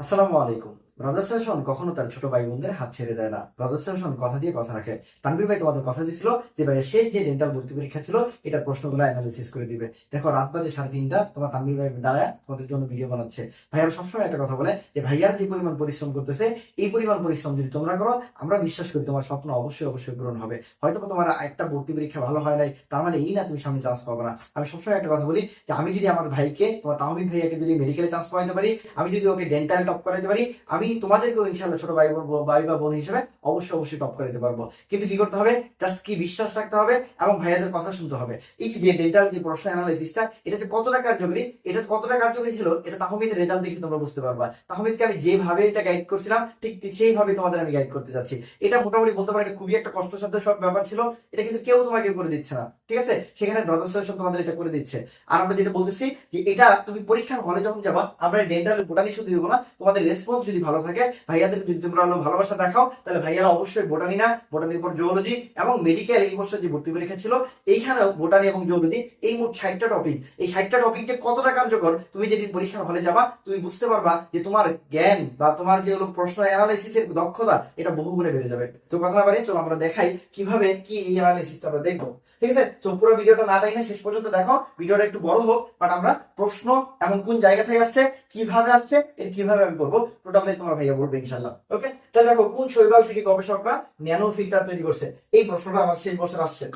আসসালামু আলাইকুম। Brothers fashion কখনো তার ছোট ভাই বোনদের হাত ছেড়ে দেয় না। ব্রাদার্স ফ্যাশন কথা দিয়ে কথা রাখে। তানভীর ভাই তোমাদের কথা দিছিল যে, ভাই, শেষ যে ডেন্টাল ভর্তি পরীক্ষা ছিল, এটার প্রশ্নগুলো অ্যানালিসিস করে দিবে। দেখো, রাত বাজে সাড়ে তিনটা, তোমার তানভীর ভাই দাঁড়ায় তোমাদের জন্য ভিডিও বানাচ্ছে। ভাইয়ারা সবসময় একটা কথা বলে যে, ভাইয়ারা যে পরিমাণ পরিশ্রম করতেছে, এই পরিমাণ পরিশ্রম যদি তোমরা করো, আমরা বিশ্বাস করি তোমার স্বপ্ন অবশ্যই অবশ্যই পূরণ হবে। হয়তো তোমার একটা ভর্তি পরীক্ষা ভালো হয় নাই, তার মানে এই না তুমি সামনে চান্স পাবে না। আমি সবসময় একটা কথা বলি যে, আমি যদি আমার ভাইকে, তোমার তাহমিদ ভাইয়াকে যদি মেডিকেলে চান্স পাইতে পারি, আমি যদি ওকে ডেন্টাল টপ করাইতে পারি, আমি তোমাদেরকেও ইনশাল্লাহ ছোট ভাই ভাই বা বোন হিসেবে অবশ্যই অবশ্যই টপ করাইতে পারব। কিন্তু কি করতে হবে? জাস্ট কি বিশ্বাস রাখতে হবে এবং ভাইয়াদের কথা শুনতে হবে। এই যে ডেন্টাল যে প্রশ্ন অ্যানালাইসিসটা এটা যে কতটা কার্যকরী, এটা কতটা কার্যকরী ছিল, এটা তাহমিদের রেজাল্ট দেখে তোমরা বুঝতে পারবা। তাহমিদকে আমি যেভাবে এটা গাইড করছিলাম, ঠিক সেইভাবে তোমাদের আমি গাইড করতে যাচ্ছি। এটা মোটামুটি বলতে পারি খুবই একটা কষ্টসাধ্য সব ব্যাপার ছিল, এটা কিন্তু কেউ তোমাকে করে দিচ্ছে না, ঠিক আছে? সেখানে ব্রাদার্স সব তোমাদের এটা করে দিচ্ছে। আর আমরা যেটা বলতেছি যে এটা তুমি পরীক্ষার হলে যখন যাবা, আমরা ডেন্টাল বোটানি শুধু দিব না, তোমাদের রেসপন্স যদি ভালো থাকে। ভাইয়াদের যদি তোমরা হলো ভালোবাসা দেখাও, তাহলে ভাইয়ারা অবশ্যই বোটানি না, বোটানির পর জুওলজি এবং মেডিকেল এই বছর যে ভর্তি পরীক্ষা ছিল, এইখানেও বোটানি এবং জুওলজি এই মোট ষাটটা টপিক এই ষাটটা টপিক যে কতটা কার্যকর, তুমি যেদিন পরীক্ষার হলে যাবা, তুমি বুঝতে পারবা যে তোমার জ্ঞান বা তোমার যে হলো প্রশ্ন অ্যানালাইসিসের দক্ষতা, এটা বহু গুণে বেড়ে যাবে। তো কথা না চলো আমরা দেখাই কীভাবে কি এই অ্যানালাইসিসটা আমরা দেখব। ঠিক আছে? তো পুরো ভিডিওটা না দেখে শেষ পর্যন্ত দেখো। ভিডিওটা একটু বড় হোক বাট আমরা প্রশ্ন এমন কোন জায়গা থেকে আসছে, কীভাবে আসছে, এর কীভাবে আমি করব টোটালি তোমার ভাইয়া বলবে ইনশাল্লাহ ওকে তাহলে দেখো, কোন শৈবাল থেকে গবেষকরা ন্যানো ফিল্টার তৈরি করছে? এই প্রশ্নটা আমার শেষ বছর আসছে।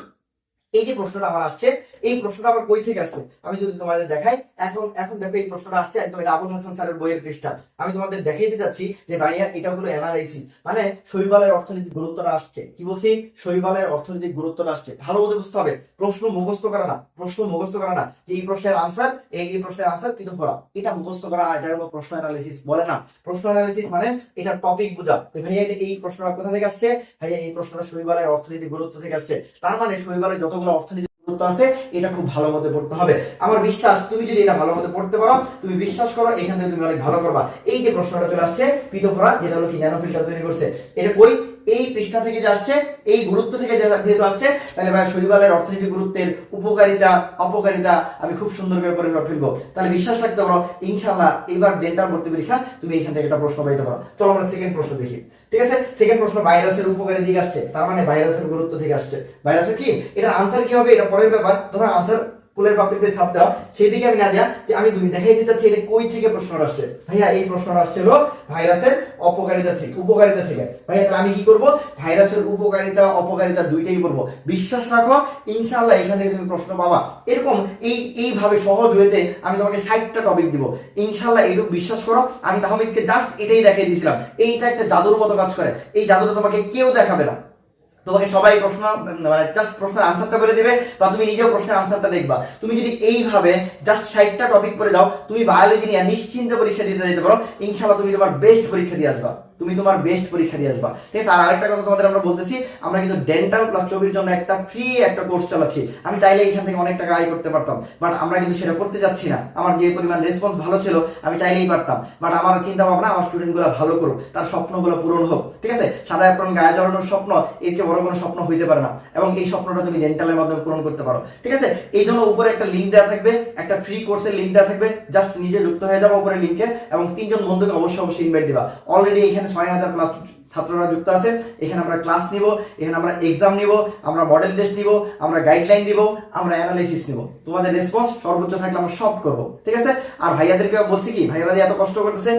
এই যে প্রশ্নটা আমার আসছে, এই প্রশ্নটা আমার কই থেকে আসছে? আমি যদি তোমাদের দেখাই, এখন এখন দেখো এই প্রশ্নটা আসছে একদম এটা আবুল হাসান স্যারের বইয়ের পৃষ্ঠা। আমি তোমাদের দেখাইতে যাচ্ছি যে ভাইয়া এটা হলো অ্যানালাইসিস মানে শৈবালের অর্থনৈতিক গুরুত্বটা আসছে। কি বলছি? শৈবালের অর্থনৈতিক গুরুত্বটা আসছে। ভালো মতো বুঝতে হবে, প্রশ্ন মুখস্থ করা না, প্রশ্ন মুখস্থ করা না। এই প্রশ্নের আনসার এই এই প্রশ্নের আনসার কিন্তু করা। এটা মুখস্থ করা এটা হলো প্রশ্ন অ্যানালিসিস বলে না। প্রশ্ন অ্যানালিসিস মানে এটা টপিক বোঝা। ভাইয়া এই প্রশ্নটা কোথা থেকে আসছে? ভাইয়া এই প্রশ্নটা শৈবালের অর্থনৈতিক গুরুত্ব থেকে আসছে। তার মানে শৈবালের যতগুলো অর্থনীতি গুরুত্ব আছে, এটা খুব ভালো মতো পড়তে হবে। আমার বিশ্বাস, তুমি যদি এটা ভালো মতো পড়তে পারো, তুমি বিশ্বাস করো, এখান থেকে তুমি অনেক ভালো করবা। এই যে প্রশ্নটা চলে আসছে পিতপরা যেটা হলো কি, ন্যানো ফিল্টার তৈরি করছে। এটা কই? এই পৃষ্ঠা থেকে যে আসছে, এই গুরুত্ব থেকে যেহেতু আসছে, তাহলে ভাই শৈবালের অর্থনৈতিক গুরুত্বের উপকারিতা, অপকারিতা আমি খুব সুন্দরভাবে পড়ে ফেলব তাহলে বিশ্বাস রাখতে পারো ইনশাল্লাহ এবার ডেন্টাল ভর্তি পরীক্ষা তুমি এখান থেকে একটা প্রশ্ন পাইতে পারো। চলো আমরা সেকেন্ড প্রশ্ন দেখি। ঠিক আছে? সেকেন্ড প্রশ্ন, ভাইরাসের উপকারী দিক আসছে। তার মানে ভাইরাসের গুরুত্ব থেকে আসছে। ভাইরাসের কি? এটা আনসার কি হবে? এটা পরের ব্যাপার। ধরো আনসার ফুলের পাপড়িতে ছাপ দেওয়া সেই দিকে আমি না যা যে আমি তুমি দেখাই দিতে চাচ্ছি এটা কই থেকে প্রশ্নটা আসছে? ভাইয়া, এই প্রশ্নটা আসছে হলো ভাইরাসের অপকারিতা থেকে, উপকারিতা থেকে। ভাইয়া, তাহলে আমি কি করব? ভাইরাসের উপকারিতা, অপকারিতা দুইটাই বলব। বিশ্বাস রাখো, ইনশাআল্লাহ এখান থেকে তুমি প্রশ্ন পাবা। এরকম এই, এইভাবে সহজ হয়েতে আমি তোমাকে ষাটটা টপিক দিব। ইনশাআল্লাহ এইটুকু বিশ্বাস করো, আমি তাহমিদকে জাস্ট এটাই দেখিয়ে দিয়েছিলাম। এইটা একটা জাদুর মতো কাজ করে। এই জাদুটা তোমাকে কেউ দেখাবে না। তোমাকে সবাই প্রশ্ন মানে জাস্ট প্রশ্নের আনসারটা বলে দেবে, বা তুমি নিজেও প্রশ্নের আনসারটা দেখবা। তুমি যদি এইভাবে জাস্ট ষাটটা টপিক পড়ে যাও, তুমি বায়োলজি নিয়ে নিশ্চিন্তে পরীক্ষা দিতে যেতে পারো ইনশাল্লাহ তুমি তোমার বেস্ট পরীক্ষা দিয়ে আসবা। তুমি তোমার বেস্ট পরীক্ষা দিয়ে আসবা। ঠিক আছে, আর আরেকটা কথা তোমাদের আমরা বলতেছি, আমরা কিন্তু ডেন্টাল প্লাস চবির জন্য একটা ফ্রি একটা কোর্স চালাচ্ছি। আমি চাইলে এখান থেকে অনেক টাকা আয় করতে পারতাম বাট আমরা কিন্তু সেটা করতে যাচ্ছি না। আমার যে পরিমাণ রেসপন্স ভালো ছিল, আমি চাইলেই পারতাম বাট আমার চিন্তা ভাবনা আমার স্টুডেন্টগুলো ভালো করুক, তার স্বপ্নগুলো পূরণ হোক। ঠিক আছে? সাদা অ্যাপ্রন গায়ে জড়ানোর স্বপ্ন, এর চেয়ে বড় কোনো স্বপ্ন হইতে পারে না। এবং এই স্বপ্নটা তুমি ডেন্টালের মাধ্যমে পূরণ করতে পারো। ঠিক আছে? এই জন্য উপরে একটা লিঙ্ক দেওয়া থাকবে, একটা ফ্রি কোর্সের লিঙ্ক দেওয়া থাকবে জাস্ট নিজে যুক্ত হয়ে যাব উপরে লিঙ্কে এবং তিনজন বন্ধুকে অবশ্যই অবশ্যই ইনভাইট দিবা। অলরেডি এখানে ছয় হাজার প্লাস ছাত্ররা যুক্ত আছে, এখানে আমরা ক্লাস নিব, এখানে আমরা এক্সাম নিব, আমরা মডেল টেস্ট নিব, আমরা গাইডলাইন দিব আমরা অ্যানালাইসিস নিব। তোমাদের রেসপন্স সর্বোচ্চ থাকলে আমরা সব করব, ঠিক আছে? আর ভাইয়াদেরকে বলছি কি ভাইয়ারা যে এত কষ্ট করতেছে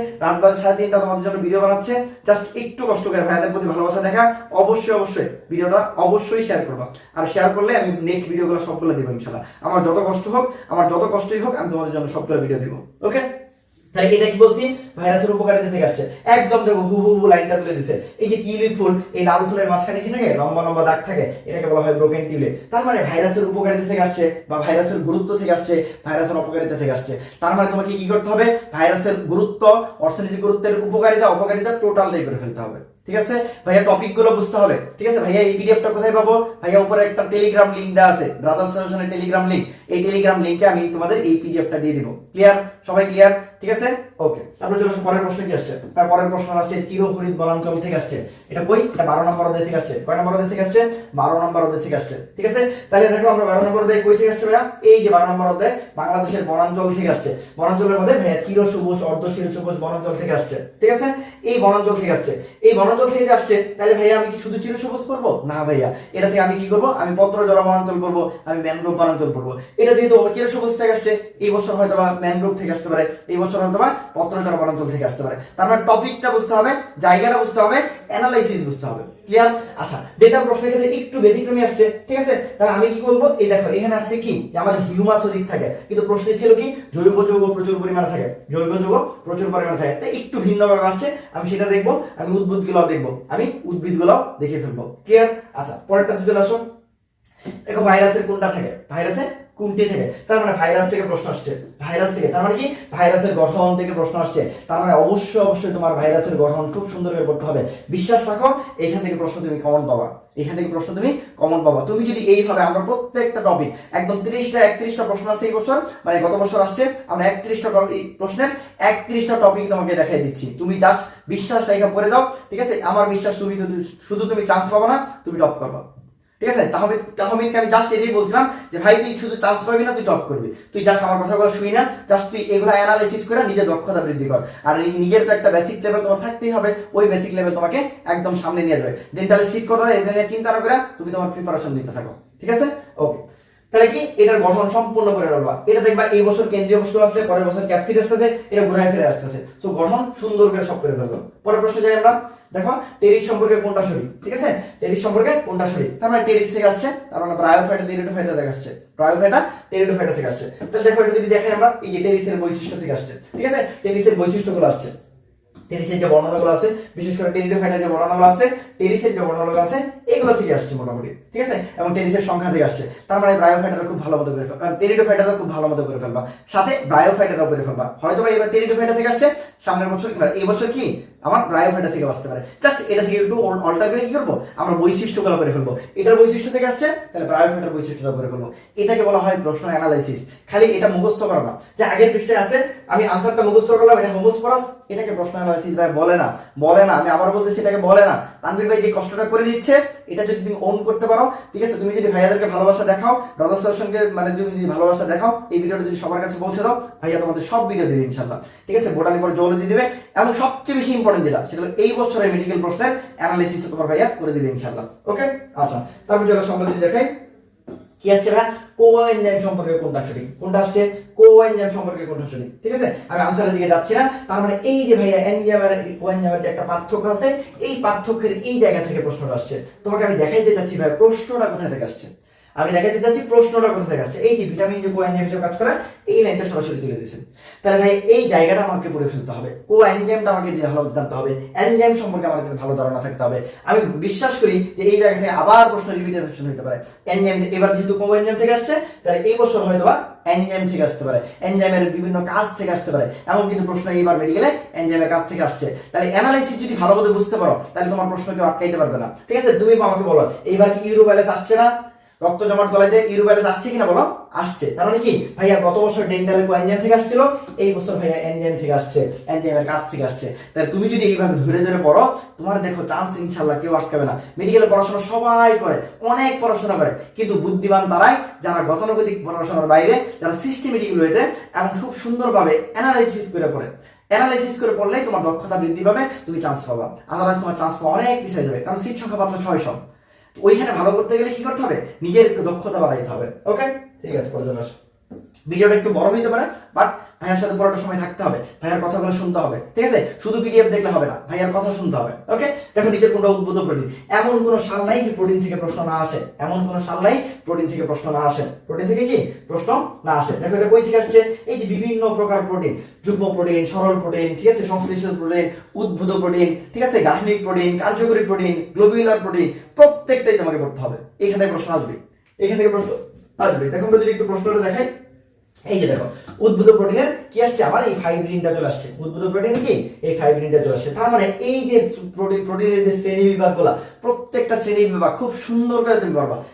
সাড়ে তিনটা তোমাদের জন্য ভিডিও বানাচ্ছে জাস্ট একটু কষ্ট করে ভাইয়াদের প্রতি ভালোবাসা দেখা, অবশ্যই অবশ্যই ভিডিওটা অবশ্যই শেয়ার করবা। আর শেয়ার করলে আমি নেক্সট ভিডিওগুলো সবগুলো দিব ইনশাল্লাহ আমার যত কষ্ট হোক, আমার যত কষ্টই হোক, আমি তোমাদের জন্য সবগুলো ভিডিও দিব ওকে তাই এটা কি বলছি? ভাইরাসের উপকারিতা থেকে আসছে। একদম দেখো হু লাইনটা তুলে দিছে। এই যে টিউলিপ ফুল, এই লাল ফুলের মাঝখানে কি থাকে? লম্বা লম্বা দাগ থাকে। এটাকে বলা হয় ব্রোকেন টিউলিপ তার মানে ভাইরাসের উপকারিতা থেকে আসছে বা ভাইরাসের গুরুত্ব থেকে আসছে, ভাইরাসের অপকারিতা থেকে আসছে। তার মানে তোমাকে কি করতে হবে? ভাইরাসের গুরুত্ব, অর্থনৈতিক গুরুত্বের উপকারিতা, অপকারিতা টোটালটাই করে ফেলতে হবে। ঠিক আছে? ভাইয়া টপিকগুলো বুঝতে হবে ঠিক আছে? ভাইয়া এই পিডিএফটা কোথায় পাবো? ভাইয়া উপরে একটা টেলিগ্রাম লিঙ্ক দেওয়া আছে ব্রাদার্স সলিউশনের টেলিগ্রাম লিঙ্ক এই টেলিগ্রাম লিঙ্কে আমি তোমাদের এই পিডিএফটা দিয়ে দিব। ক্লিয়ার সবাই ক্লিয়ার ঠিক আছে? ওকে তারপর চলে আসো পরের প্রশ্ন কি আসছে? তার পরের প্রশ্ন আসছে চিরহরিত বনাঞ্চল থেকে আসছে? এটা কই? এটা বারো নম্বর অধ্যায় থেকে আসছে। কয় নম্বর অধ্যায় থেকে আসছে? বারো নম্বর অধ্যায় থেকে আসছে। ঠিক আছে? তাহলে দেখো আমরা বারো নম্বর অধ্যায় কই থেকে আসছে ভাইয়া? এই যে বারো নম্বর অধ্যায়, বাংলাদেশের বনাঞ্চল থেকে আসছে। বনাঞ্চলের মধ্যে ভাইয়া চির সবুজ অর্ধ চির সবুজ বনাঞ্চল থেকে আসছে। ঠিক আছে? এই বনাঞ্চল থেকে আসছে। এই বনাঞ্চল থেকে আসছে, তাহলে ভাইয়া আমি কি শুধু চির সবুজ করব? না ভাইয়া। এটা থেকে আমি কি করব? আমি পত্র জলা বনাঞ্চল করব, আমি ম্যানগ্রোভ বনাঞ্চল করব। এটা যেহেতু চির সবুজ থেকে আসছে, এই বছর হয়তো বা ম্যানগ্রোভ থেকে আসতে পারে, এই বছর হয়তো বা পত্র জলা বনাঞ্চল থেকে আসতে পারে। তার মানে টপিকটা বুঝতে হবে, জায়গাটা বুঝতে হবে অ্যানালাইসিস বুঝতে হবে। ক্লিয়ার আচ্ছা ডেটা প্রশ্নের ক্ষেত্রে একটু ব্যতিক্রমী আসছে, ঠিক আছে? তাহলে আমি কি করব এই দেখো, এখানে আসছে কি? আমাদের হিউমাস অধিক থাকে। কিন্তু প্রশ্নে ছিল কি? জৈব যৌগ প্রচুর পরিমাণে থাকে। জৈব যৌগ প্রচুর পরিমাণে থাকে। তাই একটু ভিন্নভাবে আসছে। আমি সেটা দেখব, আমি উদ্ভিদগুলো দেখব। আমি উদ্ভিদগুলো দেখে ফেলব। ক্লিয়ার আচ্ছা পরেরটা চলে আসো। দেখো ভাইরাসের কোনটা থাকে? ভাইরাসে কোনটি থেকে। তার মানে ভাইরাস থেকে প্রশ্ন আসছে। ভাইরাস থেকে। তার মানে কি? ভাইরাসের গঠন থেকে প্রশ্ন আসছে। তার মানে অবশ্যই অবশ্যই তোমার ভাইরাসের গঠন খুব সুন্দর করে করতে হবে। বিশ্বাস রাখো, এখান থেকে প্রশ্ন তুমি কমন পাবা। এখান থেকে প্রশ্ন তুমি কমন পাবা। তুমি যদি এইভাবে, আমরা প্রত্যেকটা টপিক একদম তিরিশটা, একত্রিশটা প্রশ্ন আছে এই বছর মানে গত বছর আসছে, আমরা একত্রিশটা প্রশ্নের একত্রিশটা টপিক তোমাকে দেখাই দিচ্ছি। তুমি জাস্ট বিশ্বাস রেখা পড়ে যাও, ঠিক আছে? আমার বিশ্বাস তুমি শুধু তুমি চান্স পাবো না, তুমি টপ করবা। ঠিক আছে? তাহলে, তাহমিদকে আমি জাস্ট এটাই বলছিলাম যে, ভাই, তুই শুধু চান্স পাবি না, তুই টপ করবি। তুই জাস্ট আমার কথাগুলো শুই না জাস্ট তুই এগুলো অ্যানালাইসিস করে নিজের দক্ষতা বৃদ্ধি কর। আর নিজের তো একটা বেসিক লেভেল তোমার থাকতেই হবে, ওই বেসিক লেভেল তোমাকে একদম সামনে নিয়ে যাবে। ডেন্টালে সিট করো এটা নিয়ে চিন্তা না করে তুমি তোমার প্রিপারেশন দিতে থাকো। ঠিক আছে? ওকে তাহলে কি? এটার গঠন সম্পূর্ণ করে রাখবা এটা দেখবা এই বছর কেন্দ্রীয় বস্তু আসছে, পরের বছর ক্যাপসিড আসতেছে, এটা ঘুরায় ফিরে আসতেছে। সো গঠন সুন্দর করে সব করে ফেলব। পরের প্রশ্ন যাই আমরা। দেখো টেরিস সম্পর্কে কোনটা সঠিক? ঠিক আছে? টেরিস সম্পর্কে কোনটা সঠিক? তার মানে টেরিস থেকে আসছে, তার মানে ব্রায়োফাইটা টেরিডোফাইটা থেকে আসছে। ব্রায়োফাইটা টেরিডোফাইটা থেকে আসছে। তাহলে দেখো, এটা যদি দেখাই আমরা, এই যে টেরিসের বৈশিষ্ট্য থেকে আসছে। ঠিক আছে? টেরিসের বৈশিষ্ট্যগুলো আসছে। টেরিসের যে বর্ণনাগুলো আছে, বিশেষ করে টেরিডোফাইটার যে বর্ণনাগুলো আছে টেরিসের যে বর্ণনাগুলো আছে, এগুলো থেকে আসছে মোটামুটি, ঠিক আছে? এবং টেরিসের সংখ্যা থেকে আসছে। তার মানে ব্রায়োফাইটারও খুব ভালো মতো করে টেরিডোফাইটারও খুব ভালো মতো করে ফেলবা। সাথে ব্রায়োফাইটারও করে ফেলবা। হয়তো বা এবার টেরিডোফাইটা থেকে আসছে, সামনের বছর কিংবা এই বছর কি? আমার ব্রায়োফাইটা থেকে আসতে পারে। জাস্ট এটা থেকে একটু অল্টার করে কি করব? আমরা বৈশিষ্ট্যগুলো করে ফেলব। এটার বৈশিষ্ট্য থেকে আসছে, তাহলে ব্রায়োফাইটার বৈশিষ্ট্যটা করে ফেলব। এটাকে বলা হয় প্রশ্ন অ্যানালাইসিস খালি এটা মুখস্থ করা না। যে আগের পৃষ্ঠায় আছে, আমি আনসারটা মুখস্থ করলাম, এটা হোমোস্পরাস এটাকে প্রশ্ন অ্যানালাইসিস ভাই বলে না। বলে না, আমি আবার বলতেছি, এটাকে বলে না। তানভীর ভাই যে কষ্টটা করে দিচ্ছে, এটা যদি তুমি ওন করতে পারো, ঠিক আছে? তুমি যদি ভাইয়াদেরকে ভালোবাসা দেখাও ব্রাদার্স সঙ্গে মানে তুমি যদি ভালোবাসা দেখাও, এই ভিডিওটা যদি সবার কাছে পৌঁছে দাও, ভাইয়া তোমাদের সব ভিডিও দেবে ইনশাল্লাহ ঠিক আছে? বোটানি পর জলদি দিবে, এবং সবচেয়ে বেশি ইম্পর্টেন্ট যেটা, সেটা হলো এই বছরের মেডিকেল প্রশ্নের অ্যানালিসিস তোমার ভাইয়া করে দিবে ইনশাল্লাহ ওকে আচ্ছা তারপর যেটা সম্পর্কে দেখাই। কি আসছে ভাই? কো এনজাইম সম্পর্কে কোনটা সঠিক? কোনটা আসছে? কো এনজাইম সম্পর্কে কোনটা সঠিক? ঠিক আছে? আমি আনসারের দিকে যাচ্ছি না। তার মানে এই যে ভাইয়া এনজাইম আর কো এনজাইমের একটা পার্থক্য আছে, এই পার্থক্যের এই জায়গা থেকে প্রশ্নটা আসছে। তোমাকে আমি দেখাইতে চাচ্ছি ভাই, প্রশ্নটা কোথা থেকে আসছে? আমি দেখাতে চাচ্ছি প্রশ্নটা কোথা থেকে আসছে? এই যে ভিটামিন যে কোএনজাইম হিসেবে কাজ করে, এই লাইনটা সরাসরি তুলে দিয়েছেন তাহলে ভাই, এই জায়গাটা আমাকে পড়ে ফেলতে হবে। কোএনজাইমটা আমাকে ভালো জানতে হবে। এনজাইম সম্পর্কে আমার ভালো ধারণা থাকতে হবে। আমি বিশ্বাস করি যে এই জায়গা থেকে আবার প্রশ্ন রিপিটেশন হতে পারে। এনজাইম এবার যেহেতু কোএনজাইম থেকে আসছে, তাহলে এই বছর হয়তো বা এনজাইম থেকে আসতে পারে। এনজাইমের বিভিন্ন কাজ থেকে আসতে পারে। এমন কিন্তু প্রশ্ন এইবার মেডিকেলে এনজাইমের কাজ থেকে আসছে। তাহলে অ্যানালাইসিস যদি ভালো বুঝতে পারো, তাহলে তোমার প্রশ্ন কেউ আটকাইতে পারবে না। ঠিক আছে? তুমি আমাকে বলো, এইবার কি ইউরোব্যালেন্স আসছে না? রক্ত জমাট গলায় যে ইউরোব্যালেন্স আসছে কিনা বলো? আসছে। তার মানে কি? ভাইয়া গত বছর ডেন্টাল এনজাইম থেকে আসছিল, এই বছর ভাইয়া এনজাইম থেকে আসছে এনজাইমের কাছ থেকে আসছে। তাহলে তুমি যদি এইভাবে ধরে ধরে পড়ো, তোমার দেখো চান্স ইনশাল্লাহ কেউ আটকাবে না। মেডিকেলে পড়াশোনা সবাই করে, অনেক পড়াশোনা করে। কিন্তু বুদ্ধিমান তারাই, যারা গতানুগতিক পড়াশোনার বাইরে, যারা সিস্টেমেটিক রয়েছে এবং খুব সুন্দরভাবে অ্যানালাইসিস করে পড়ে। অ্যানালাইসিস করে পড়লেই তোমার দক্ষতা বৃদ্ধি পাবে, তুমি চান্স পাবা। আদারওয়াইজ তোমার চান্স পাওয়া অনেক পিছিয়ে যাবে, কারণ সিট সংখ্যা মাত্র ছয়শো। ওইখানে ভালো করতে গেলে কি করতে হবে? নিজের দক্ষতা বাড়াইতে হবে। ওকে ঠিক আছে পরে আসো। ভিডিওটা একটু বড় হইতে পারে বাট ভাইয়ার সাথে পুরোটা সময় থাকতে হবে, ভাইয়ার কথাগুলো শুনতে হবে, ঠিক আছে? শুধু পিডিএফ দেখলে হবে না, ভাইয়ার কথা শুনতে হবে ওকে দেখো নিজের কোনটা উদ্ভূত প্রোটিন এমন কোনো সাল নাই কি প্রোটিন থেকে প্রশ্ন না আসে। এমন কোনো সাল নাই প্রোটিন থেকে প্রশ্ন না আসে। প্রোটিন থেকে কি? প্রশ্ন না আসে। দেখো, এটা কই থেকে আসছে? এই যে বিভিন্ন প্রকার প্রোটিন, যুগ্ম প্রোটিন, সরল প্রোটিন, ঠিক আছে? সংশ্লিষ্ট প্রোটিন, উদ্ভূত প্রোটিন, ঠিক আছে? গাঠনিক প্রোটিন, কার্যকরী প্রোটিন গ্লোবিউলার প্রোটিন প্রত্যেকটাই তোমাকে পড়তে হবে। এখানে প্রশ্ন আসবে। এখান থেকে প্রশ্ন আসবে। দেখো যদি একটু প্রশ্নটা দেখাই। এই যে দেখো, উদ্ভূত প্রোটিনের কি আসছে? আমার এই ফাইব্রিনটা চলে আসছে। প্রোটিন কি? এই ফাইব্রিনটা চলে আসছে। তার মানে এই যে প্রোটিন প্রোটিনের যে শ্রেণি প্রত্যেকটা শ্রেণি বিভাগ খুব সুন্দর করে তুমি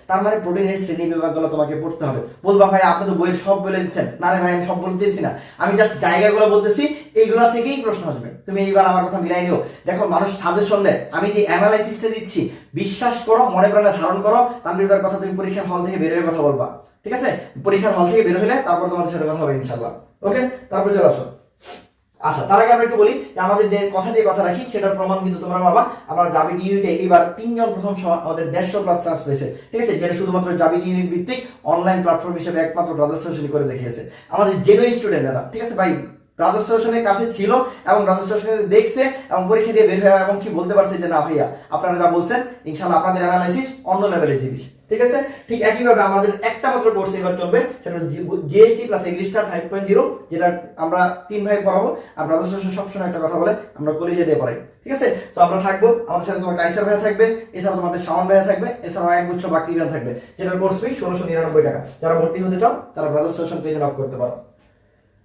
তার মানে প্রোটিনের শ্রেণি তোমাকে পড়তে হবে। বলবা, ভাই, আপনি তো সব বলে না রে ভাই, আমি সব না। আমি জাস্ট জায়গাগুলো বলতেছি, এইগুলা থেকেই প্রশ্ন আসবে। তুমি এইবার আমার কথা মিলাই নিও। দেখো, মানুষ সাজেশন দেয়, আমি যে অ্যানালাইসিসটা দিচ্ছি, বিশ্বাস করো, মনে প্রাণে ধারণ করো তানভীরবার কথা তুমি পরীক্ষার হল থেকে বের হয়ে কথা বলবা। ঠিক আছে? পরীক্ষার হল থেকে বের হলে তারপর তোমাদের সাথে কথা হবে ইনশাল্লাহ ওকে তারপর চলে আসো। আচ্ছা তার আগে আমরা একটু বলি যে আমাদের যে কথা দিয়ে কথা রাখি, সেটার প্রমাণ কিন্তু তোমরা পাবা। আমরা জাবি ইউনিটে এইবার তিনজন প্রথম আমাদের দেড়শো প্লাস ক্লাস পেয়েছে। ঠিক আছে? যেটা শুধুমাত্র জাবি ইউনিট ভিত্তিক অনলাইন প্ল্যাটফর্ম হিসেবে একমাত্র ব্রাদার্স সলিউশন করে দেখিয়েছে। আমাদের জেনো স্টুডেন্টরা ঠিক আছে ভাই? ব্রাদার্স সলিউশনের কাছে ছিল এবং ব্রাদার্স সলিউশন দেখছে এবং পরীক্ষা দিয়ে বের হয়ে এবং কি বলতে পারছে যে না ভাইয়া, আপনারা যা বলছেন ইনশাল্লাহ আপনাদের অ্যানালাইসিস অন্য লেভেলের জিনিস। ঠিক আছে? ঠিক একইভাবে আমাদের একটা মাত্র কোর্স এবার চলবে, সেটা জিএসটি প্লাস এগ্রিস্টার ফাইভ পয়েন্ট জিরো যেটা আমরা তিন ভাই পড়াবো। আর সলিউশন সবসময় একটা কথা বলে আমরা কলেজে দিয়ে পড়াই। ঠিক আছে? তো আমরা থাকব, আমাদের সাথে তোমার কাইসার ভাইয়া থাকবে এছাড়া তোমাদের সামান ভাইয়া থাকবে, এছাড়াও এক গুচ্ছ বাকি থাকবে, যেটার কোর্স ফি ষোলোশো নিরানব্বই টাকা। যারা ভর্তি হতে চাও, তারা ব্রাদার্স সলিউশন পেজে নক করতে পারো।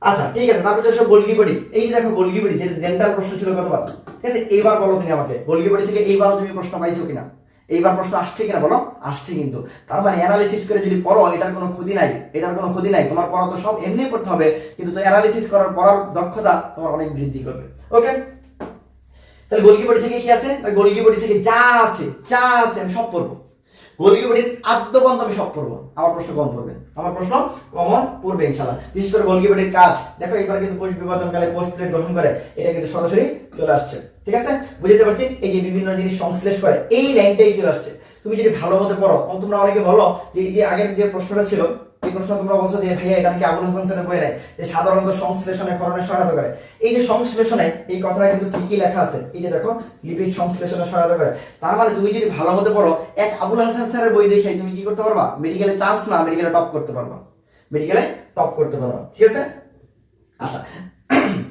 আচ্ছা ঠিক আছে, তারপর হচ্ছে গোলকি বডি এই যে দেখো গোলকি বডি যেটা ডেন্টাল প্রশ্ন ছিল কতবার ঠিক আছে? এইবার বলো তুমি আমাকে গোলকি বডি থেকে এইবারও তুমি প্রশ্ন পাইছো কিনা? এইবার প্রশ্ন আসছে কিনা বলো? আসছে কিন্তু। তার মানে অ্যানালিসিস করে যদি পড়ো, এটার কোনো ক্ষতি নাই। এটার কোনো ক্ষতি নাই। তোমার পড়া তো সব এমনি করতে হবে, কিন্তু তো অ্যানালিসিস করার, পড়ার দক্ষতা তোমার অনেক বৃদ্ধি করবে। ওকে তাহলে গোলকি বডি থেকে কি আছে? ওই গোলকি বডি থেকে যা আছে যা আছে আমি সব পড়ব। গোলকি বডির আদ্যপন্ত আমি সব পড়ব আমার প্রশ্ন কম পড়বে? আমার প্রশ্ন কমন পড়বে ইনশাল্লাহ বিশেষ করে গোলকিপারের কাজ। দেখো, এবার কিন্তু কোষ বিভাজনকালে কোষ প্লেট গঠন করে, এটা কিন্তু সরাসরি চলে আসছে। ঠিক আছে? বুঝতে পারছি? এই যে বিভিন্ন জিনিস সংশ্লেষ করে, এই লাইনটাই চলে আসছে। তুমি যদি ভালো মতো পড়ো তোমরা অনেকে বলো যে এই যে আগের যে প্রশ্নটা ছিল এই প্রশ্ন তোমরা বলছো যে, ভাইয়া, এটা নাকি আবুল হাসান স্যারের বইয়ে নাই? যে সাধারণত সংশ্লেষণে করণে সহায়তা করে। এই যে সংশ্লেষণে, এই কথাটা কিন্তু ঠিকই লেখা আছে। এই যে দেখো, লিপিড সংশ্লেষণে সহায়তা করে। তার মানে তুমি যদি ভালো মতো পড়ো, এক আবুল হাসান স্যারের বই দেখে তুমি কি করতে পারবা? মেডিকেলে চান্স না মেডিকেলে টপ করতে পারবা। মেডিকেলে টপ করতে পারবা। ঠিক আছে? আচ্ছা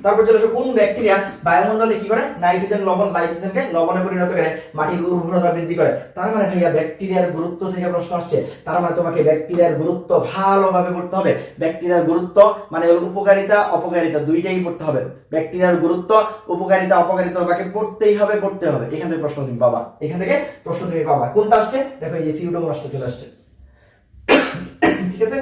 তারপর চলে আসো, কোন ব্যাকটেরিয়া বায়ুমণ্ডলে কি করে? নাইট্রোজেন, লবণ নাইট্রোজেনকে লবণে পরিণত করে, মাটির উর্বরতা বৃদ্ধি করে। তার মানে ভাইয়া, ব্যাকটেরিয়ার গুরুত্ব থেকে প্রশ্ন আসছে। তার মানে তোমাকে ব্যাকটেরিয়ার গুরুত্ব ভালোভাবে পড়তে হবে। ব্যাকটেরিয়ার গুরুত্ব মানে উপকারিতা, অপকারিতা, দুইটাই পড়তে হবে। ব্যাকটেরিয়ার গুরুত্ব, উপকারিতা, অপকারিতা তোমাকে পড়তেই হবে, পড়তে হবে। এখান থেকে প্রশ্ন তুমি পাবা। এখান থেকে প্রশ্ন তুমি পাবা। কোনটা আসছে? দেখো এই যে সিউডোমোনাসটা চলে আসছে। ঠিক আছে?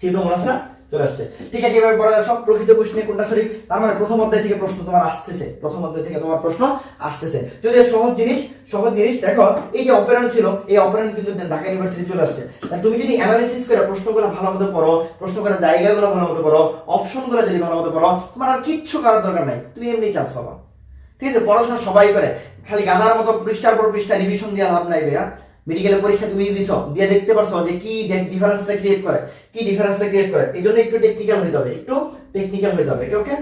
সিউডোমোনাসটা চলে আসছে। ঠিক আছে এভাবে সব প্রকৃত কোনটা সঠিক? তার মানে প্রথম অধ্যায় থেকে প্রশ্ন তোমার আসতেছে। প্রথম অধ্যায় থেকে তোমার প্রশ্ন আসতেছে। যদি সহজ জিনিস সহজ জিনিস, দেখো, এই যে ছিল, এই কিন্তু ঢাকা ইউনিভার্সিটি চলে আসছে। তুমি যদি অ্যানালাইসিস করে প্রশ্নগুলো ভালো মতো পড়ো প্রশ্ন করার জায়গাগুলো ভালো মতো পড়ো অপশনগুলো যদি ভালো মতো পড়ো, তোমার আর কিচ্ছু করার দরকার নাই। তুমি এমনি চান্স পাবা। ঠিক আছে, পড়াশোনা সবাই করে। খালি গাধার মতো পৃষ্ঠার পর পৃষ্ঠা রিভিশন দিয়ে লাভ নাই ভাইয়া। মেডিকেলের পরীক্ষা তুমি দিছ দিয়ে দেখতে পারছ যে কি ডিফারেন্সটা ক্রিয়েট করে, কি ডিফারেন্সটা ক্রিয়েট করে এই জন্য একটু টেকনিক্যাল হইতে হবে, একটু টেকনিক্যাল হইতে হবে ওকে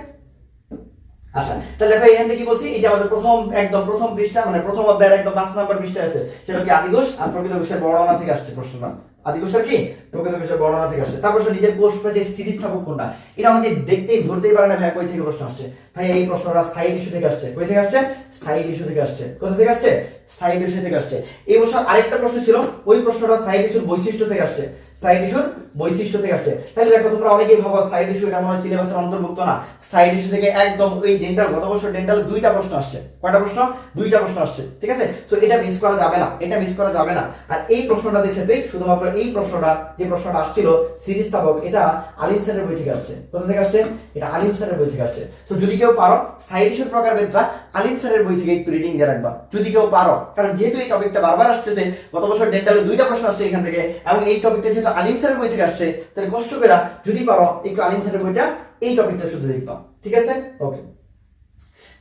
আচ্ছা তাহলে দেখো এখান থেকে বলছি, এই যে আমাদের প্রথম, একদম প্রথম পৃষ্ঠা মানে প্রথম অধ্যায়ের একদম পাঁচ নাম্বার পৃষ্ঠা আছে, সেটা কি আদিগোষ আর প্রকৃত কোষের বর্ণনা থেকে আসছে প্রশ্নটা। আদিঘোষের কি? প্রকৃত কোষের বর্ণনা থেকে আসছে। তারপর সে নিজের কোষ যে সিরিজ থাকুক কোনটা, এটা আমাকে দেখতেই ধরতেই পারে না ভাই কই থেকে প্রশ্ন আসছে। ভাই, এই প্রশ্নটা স্থায়ী ইস্যু থেকে আসছে। কই থেকে আসছে? স্থায়ী ইস্যু থেকে আসছে। কোথা থেকে আসছে? স্থায়ী ইস্যু থেকে আসছে। এই বছর আরেকটা প্রশ্ন ছিল, ওই প্রশ্নটা স্থায়ী ইস্যুর বৈশিষ্ট্য থেকে আসছে। স্থায়ী টিস্যুর বৈশিষ্ট্য থেকে আসছে। তাহলে দেখো তোমরা অনেকেই ভাবো স্থায়ী টিস্যু এটা হয় সিলেবাসের অন্তর্ভুক্ত না। স্থায়ী টিস্যু থেকে একদম ওই ডেন্টাল গত বছর ডেন্টাল দুইটা প্রশ্ন আসছে। কয়টা প্রশ্ন? দুইটা প্রশ্ন আসছে, ঠিক আছে? সো এটা মিস করা যাবে না, এটা মিস করা যাবে না। আর এই প্রশ্নটাদের ক্ষেত্রে শুধুমাত্র এই প্রশ্নটা, যে প্রশ্নটা আসছিল, সিরিজ স্থাপক এটা আলিম স্যারের বই থেকে আসছে। কোথা থেকে আসছে? এটা আলিম স্যারের বই থেকে আসছে। তো যদি কেউ পারো, স্থায়ী টিস্যুর প্রকারভেদটা আলিম স্যারের বই থেকে একটু রিডিং দিয়ে রাখবা। যদি কেউ পারো, কারণ যেহেতু এই টপিকটা বারবার আসতেছে, গত বছর ডেন্টালে দুইটা প্রশ্ন আসছে এখান থেকে, এবং এই টপিকটা যেহেতু আলিম স্যারের বই থেকে আসছে, তাহলে কষ্ট করে যদি পারো, একটু আলিম স্যারের বইটা এই টপিকটা শুধু দেখবা। ঠিক আছে? ওকে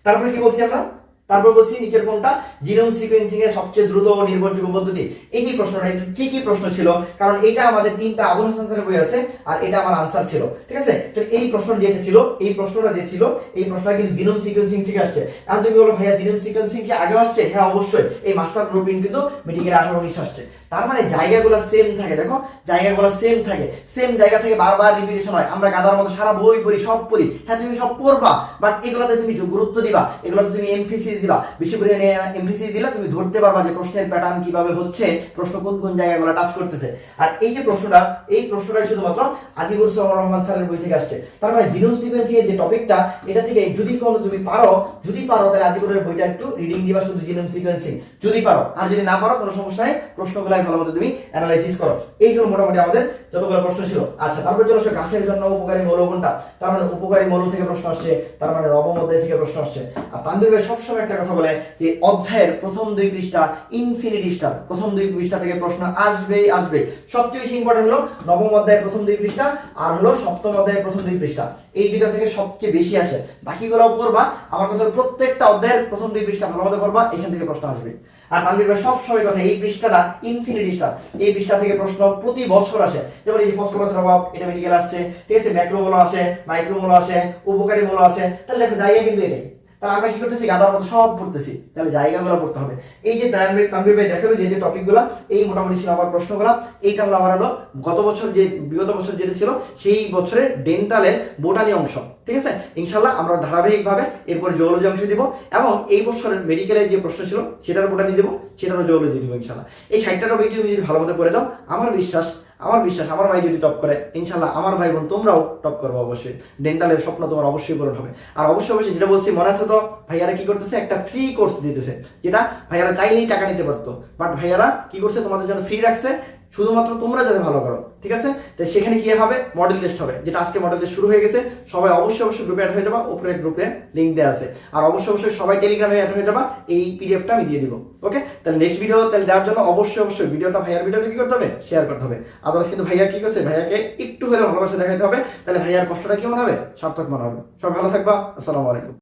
তারপরে কি বলছি আমরা? তারপর বলছি নিচের কোনটা? জিনোম সিকোয়েন্সিং এর সবচেয়ে দ্রুত ও নির্ভরযোগ্য পদ্ধতি। এই যে প্রশ্নটা? এটা কি কি প্রশ্ন ছিল? কারণ এটা আমাদের তিনটা আবুল হাসান বই আছে আর এটা আমার আনসার ছিল। ঠিক আছে? তো এই প্রশ্ন যেটা ছিল, এই প্রশ্নটা যে ছিল, এই প্রশ্নটা কিন্তু জিনোম সিকোয়েন্সিং থেকে আসছে। এখন তুমি বলো, ভাইয়া জিনোম সিকোয়েন্সিং কি আগে আসছে? হ্যাঁ অবশ্যই। এই মাস্টার গ্রুপিং কিন্তু মেডিকেল আঠারো উনিশ আসছে। তার মানে জায়গাগুলো সেম থাকে, দেখো? জায়গাগুলো সেম থাকে। সেম জায়গা থেকে বারবার রিপিটেশন হয়। আমরা গাদার মতো সারা বই পড়ি, সব পড়ি। হ্যাঁ তুমি সব পড়বা বাট এগুলোতে তুমি গুরুত্ব দিবা। এগুলোতে তুমি এমফিসিস দিবা। বেশি পরিমাণে এমপিসিস দিলা, তুমি ধরতে পারবা যে প্রশ্নের প্যাটার্ন কীভাবে হচ্ছে, প্রশ্ন কোন কোন জায়গাগুলো টাচ করতেছে। আর এই যে প্রশ্নটা, এই প্রশ্নটা শুধুমাত্র আজিবুর রহমান স্যারের বই থেকে আসছে। তার মানে জিনোম সিকোয়েন্সিং যে টপিকটা এটা থেকে যদি কোনো তুমি পারো, যদি পারো, তাহলে আজিবুরের বইটা একটু রিডিং দিবা শুধু জিনোম সিকোয়েন্সিং যদি পারো, আর যদি না পারো, কোনো সমস্যা নেই, প্রশ্নগুলাই ভালো মতো তুমি অ্যানালাইসিস করো। এই হলো মোটামুটি আমাদের যতগুলো প্রশ্ন ছিল। আচ্ছা তারপর চলে আসো ঘাসের জন্য উপকারী মৌল কোনটা? তার মানে উপকারী মৌল থেকে প্রশ্ন আসছে, তার মানে নবম থেকে প্রশ্ন আসছে। আর তানভীর সবসময় একটা কথা বলে যে অধ্যায়ের প্রথম দুই পৃষ্ঠা ইনফিনিটি স্টার প্রথম দুই পৃষ্ঠা থেকে প্রশ্ন আসবেই আসবে। সবচেয়ে বেশি ইম্পর্টেন্ট হলো নবম অধ্যায়ের প্রথম দুই পৃষ্ঠা আর হলো সপ্তম অধ্যায়ের প্রথম দুই পৃষ্ঠা। এই দুইটা থেকে সবচেয়ে বেশি আসে। বাকিগুলো পড়বা, আমার কথা প্রত্যেকটা অধ্যায়ের প্রথম দুই পৃষ্ঠা ভালো মতো পড়বা, এখান থেকে প্রশ্ন আসবে। আর তানভীর ভাই সবসময় কথা, এই পৃষ্ঠাটা ইনফিনিটি স্টার এই পৃষ্ঠা থেকে প্রশ্ন প্রতি বছর আসে। যেমন এই ফসফরাসের অভাব, এটা মেডিকেল আসছে, ঠিক আছে? ম্যাক্রোমোলো আসে মাইক্রোমোলো আসে, উপকারী মোলো আসে। তাহলে দেখো জায়গা কিন্তু এটাই। তাহলে আমরা কি করতেছি? গাদার মতো সব পড়তেছি। তাহলে জায়গাগুলো পড়তে হবে। এই যে তানভীর তানভীর ভাই দেখাল যে যে টপিকগুলো, এই মোটামুটি ছিল আমার প্রশ্নগুলো। এইটা হলো আমার হলো গত বছর যে বিগত বছর যেটা ছিল, সেই বছরের ডেন্টালের বোটানি অংশ। ঠিক আছে? ইনশাল্লাহ আমরা ধারাবাহিকভাবে এরপর জুওলজি অংশ দিব এবং এই বছরের মেডিকেলের যে প্রশ্ন ছিল সেটার বোটানি দেবো, সেটারও জুওলজি দিব ইনশাল্লাহ এই ষাটটা টপিক যদি ভালো মতো করে দাও, আমার বিশ্বাস আমার বিশ্বাস, আমার ভাই যদি টপ করে, ইনশাল্লাহ আমার ভাই বোন তোমরাও টপ করব অবশ্যই। ডেন্টালের স্বপ্ন তোমার অবশ্যই পূরণ হবে। আর অবশ্যই অবশ্যই যেটা বলছি, মনে আছে তো? ভাইয়ারা কি করতেছে? একটা ফ্রি কোর্স দিতেছে। যেটা ভাইয়ারা চাইলেই টাকা নিতে পারতো। বাট ভাইয়ারা কি করছে? তোমাদের জন্য ফ্রি রাখছে। শুধুমাত্র তোমরা যাতে ভালো করো, ঠিক আছে? তো সেখানে কি হবে মডেল টেস্ট হবে, যেটা আজকে মডেল টেস্ট শুরু হয়ে গেছে। সবাই অবশ্যই অবশ্যই গ্রুপে অ্যাড হয়ে যাবা উপরে গ্রুপে লিঙ্ক দেওয়া আছে। আর অবশ্যই অবশ্যই সবাই টেলিগ্রামে অ্যাড হয়ে যাবা, এই পিডিএফটা আমি দিয়ে দিব ওকে তাহলে নেক্সট ভিডিও তাহলে দেওয়ার জন্য অবশ্যই অবশ্যই ভিডিওটা ভাইয়ার ভিডিওতে কি করতে হবে? শেয়ার করতে হবে। আদার্স কিন্তু ভাইয়া কি করছে? ভাইয়াকে একটু হলেও ভালোবাসা দেখাতে হবে, তাহলে ভাইয়ার কষ্টটা কেমন হবে? সার্থক মনে হবে। সব ভালো থাকবা, আসসালামু আলাইকুম।